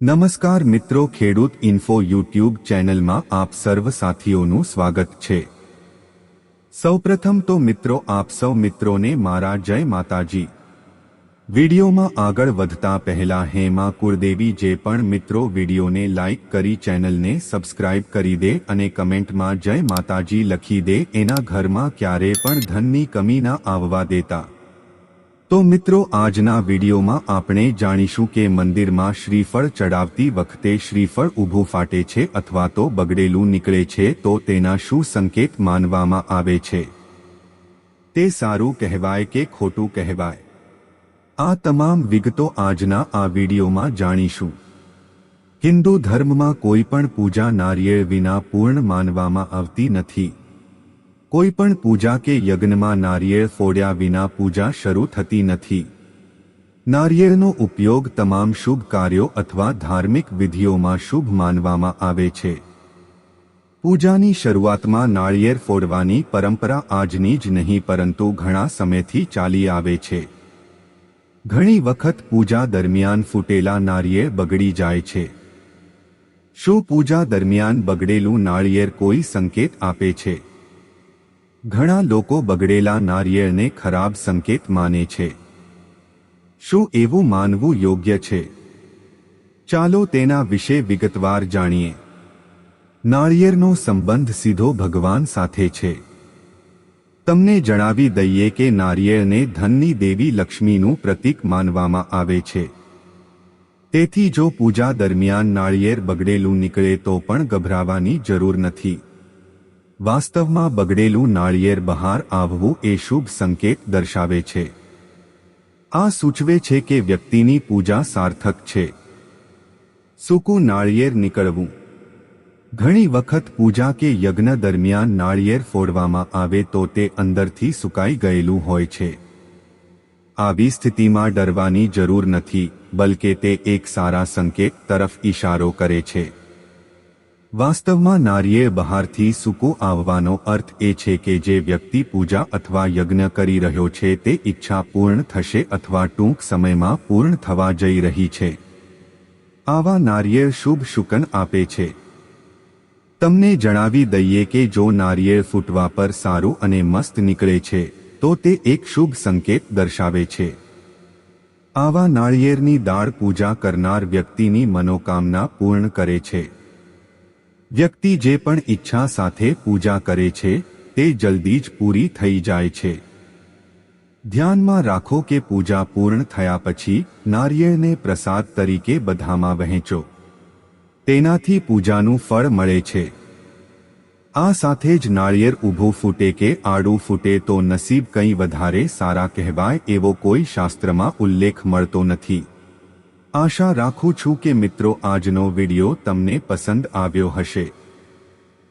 નમસ્કાર મિત્રો, ખેડૂત ઇન્ફો યુટ્યુબ ચેનલમાં આપ સર્વ સાથીઓનું સ્વાગત છે. સૌપ્રથમ તો મિત્રો, આપ સૌ મિત્રોને મારા જય માતાજી. વિડીયોમાં આગળ વધતા પહેલા હેમા કુળદેવી જે પણ મિત્રો વિડીયોને લાઇક કરી ચેનલને સબસ્ક્રાઇબ કરી દે અને કમેન્ટમાં જય માતાજી લખી દે, એના ઘરમાં ક્યારે પણ ધનની કમી ના આવવા દેતા. તો મિત્રો, આજના વિડીયોમાં આપણે જાણીશું કે મંદિરમાં શ્રીફળ ચડાવતી વખતે શ્રીફળ ઊભું ફાટે છે અથવા તો બગડેલું નીકળે છે, તો તેના શું સંકેત માનવામાં આવે છે? તે સારું કહેવાય કે ખોટું કહેવાય? આ તમામ વિગતો આજના આ વિડીયોમાં જાણીશું. હિન્દુ ધર્મમાં કોઈ પણ પૂજા નારિયેળ વિના પૂર્ણ માનવામાં આવતી નથી. કોઈ પણ પૂજા કે યજ્ઞમાં નારિયેળ ફોડ્યા વિના પૂજા શરૂ થતી નથી. નારિયેળનો ઉપયોગ તમામ શુભ કાર્યો અથવા ધાર્મિક વિધિઓમાં શુભ માનવામાં આવે છે. પૂજાની શરૂઆતમાં નાળિયેર ફોડવાની પરંપરા આજની જ નહીં પરંતુ ઘણા સમયથી ચાલી આવે છે. ઘણી વખત પૂજા દરમિયાન ફૂટેલા નાળિયેર બગડી જાય છે. શું પૂજા દરમિયાન બગડેલું નાળિયેર કોઈ સંકેત આપે છે? ઘણા લોકો બગડેલા નારિયેળને ખરાબ સંકેત માને છે. શું એવું માનવું યોગ્ય છે? ચાલો તેના વિશે વિગતવાર જાણીએ. નાળિયેરનો સંબંધ સીધો ભગવાન સાથે છે. તમને જણાવી દઈએ કે નારિયેળને ધનની દેવી લક્ષ્મીનું પ્રતીક માનવામાં આવે છે. તેથી જો પૂજા દરમિયાન નાળિયેર બગડેલું નીકળે તો પણ ગભરાવાની જરૂર નથી. વાસ્તવમાં બગડેલું નાળિયેર બહાર આવવું એ શુભ સંકેત દર્શાવે છે. આ સૂચવે છે કે વ્યક્તિની પૂજા સાર્થક છે. સૂકું નાળિયેર નીકળવું. ઘણી વખત પૂજા કે યજ્ઞ દરમિયાન નાળિયેર ફોડવામાં આવે તો તે અંદરથી સુકાઈ ગયેલું હોય છે. આવી સ્થિતિમાં ડરવાની જરૂર નથી, બલકે તે એક સારા સંકેત તરફ ઈશારો કરે છે. વાસ્તવમાં નારીએ બહારથી સૂકો આવવાનો અર્થ એ છે કે જે વ્યક્તિ પૂજા અથવા યજ્ઞ કરી રહ્યો છે તે ઈચ્છા પૂર્ણ થશે અથવા ટૂંક સમયમાં પૂર્ણ થવા જઈ રહી છે. આવા નારિયેળ શુભ શુકન આપે છે. તમને જણાવી દઈએ કે જો નારિયેળ ફૂટવા પર સારું અને મસ્ત નીકળે છે, તો તે એક શુભ સંકેત દર્શાવે છે. આવા નાળિયેરની દાળ પૂજા કરનાર વ્યક્તિની મનોકામના પૂર્ણ કરે છે. વ્યક્તિ જે પણ ઈચ્છા સાથે પૂજા કરે છે, તે જલ્દી જ પૂરી થઈ જાય છે. ધ્યાનમાં રાખો કે પૂજા પૂર્ણ થયા પછી નારિયેળને પ્રસાદ તરીકે બધામાં વહેંચો. તેનાથી પૂજાનું ફળ મળે છે. આ સાથે જ નાળિયેર ઊભું ફૂટે કે આડું ફૂટે તો નસીબ કંઈ વધારે સારા કહેવાય એવો કોઈ શાસ્ત્રમાં ઉલ્લેખ મળતો નથી. આશા રાખું છું કે મિત્રો આજનો વિડિયો તમને પસંદ આવ્યો હશે.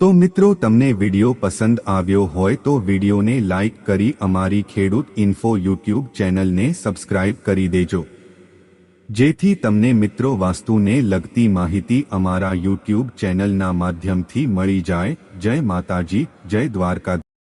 તો મિત્રો તમને વિડિયો પસંદ આવ્યો હોય તો વિડિયોને લાઇક કરી અમારી ખેડૂત ઇન્ફો યુટ્યુબ ચેનલને સબસ્ક્રાઇબ કરી દેજો. જેથી તમને મિત્રો વાસ્તુને લગતી માહિતી અમારા યુટ્યુબ ચેનલના માધ્યમથી મળી જાય. જય માતાજી, જય દ્વારકા